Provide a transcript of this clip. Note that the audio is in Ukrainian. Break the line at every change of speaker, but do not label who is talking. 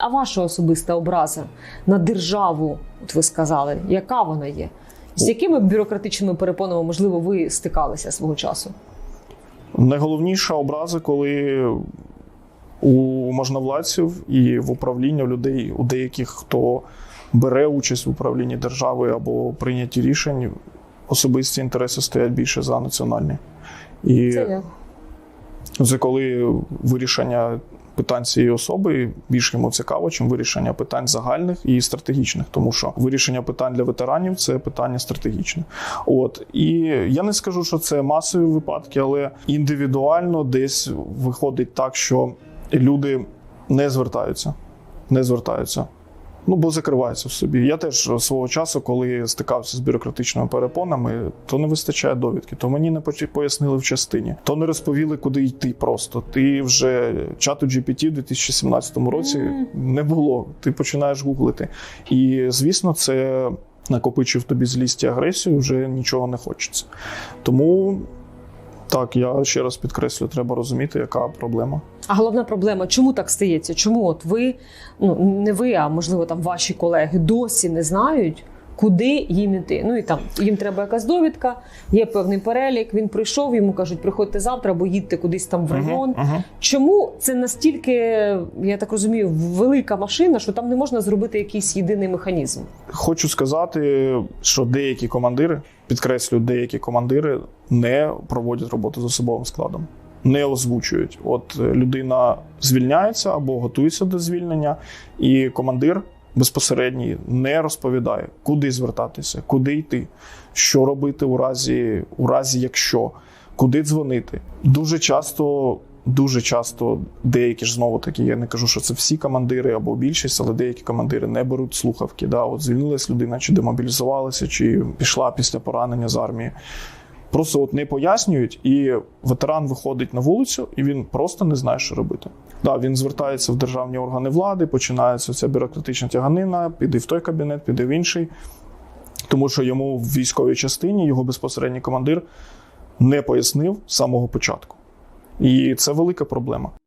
А ваша особиста образа на державу, от ви сказали, яка вона є? З якими бюрократичними перепонами, можливо, ви стикалися свого часу?
Найголовніша образа, коли у можновладців і в управлінні людей, у деяких, хто бере участь в управлінні держави або прийнятті рішень, особисті інтереси стоять більше за національні. І
Це
це коли вирішення питань цієї особи більш йому цікаво, чим вирішення питань загальних і стратегічних, тому що вирішення питань для ветеранів це питання стратегічне. От і я не скажу, що це масові випадки, але індивідуально десь виходить так, що люди не звертаються, не звертаються. Ну, бо закриваються в собі. Я теж свого часу, коли стикався з бюрократичними перепонами, то не вистачає довідки, то мені не пояснили в частині, то не розповіли, куди йти просто. Ти вже чату GPT в 2017 році не було. Ти починаєш гуглити. І звісно, це накопичив тобі злість і агресію, вже нічого не хочеться. Тому так, я ще раз підкреслю, треба розуміти, яка проблема.
А головна проблема, чому так стається? Чому от ви, ну не ви, а можливо там ваші колеги досі не знають, куди їм іти? Ну і там їм треба якась довідка, є певний перелік. Він прийшов, йому кажуть, приходьте завтра або їдьте кудись там в район.
Мгм, мгм.
Чому це настільки, я так розумію, велика машина, що там не можна зробити якийсь єдиний механізм?
Хочу сказати, що деякі командири, підкреслю, деякі командири не проводять роботу з особовим складом, не озвучують. От е, людина звільняється або готується до звільнення, і командир безпосередній не розповідає, куди звертатися, куди йти, що робити у разі, у разі якщо, куди дзвонити. Дуже часто. Дуже часто деякі ж знову таки, я не кажу, що це всі командири або більшість, але деякі командири не беруть слухавки. Да, от звільнилась людина, чи демобілізувалася, чи пішла після поранення з армії. Просто от не пояснюють, і ветеран виходить на вулицю, і він просто не знає, що робити. Да, він звертається в державні органи влади, починається ця бюрократична тяганина, піде в той кабінет, піде в інший. Тому що йому в військовій частині його безпосередній командир не пояснив з самого початку. І це велика проблема.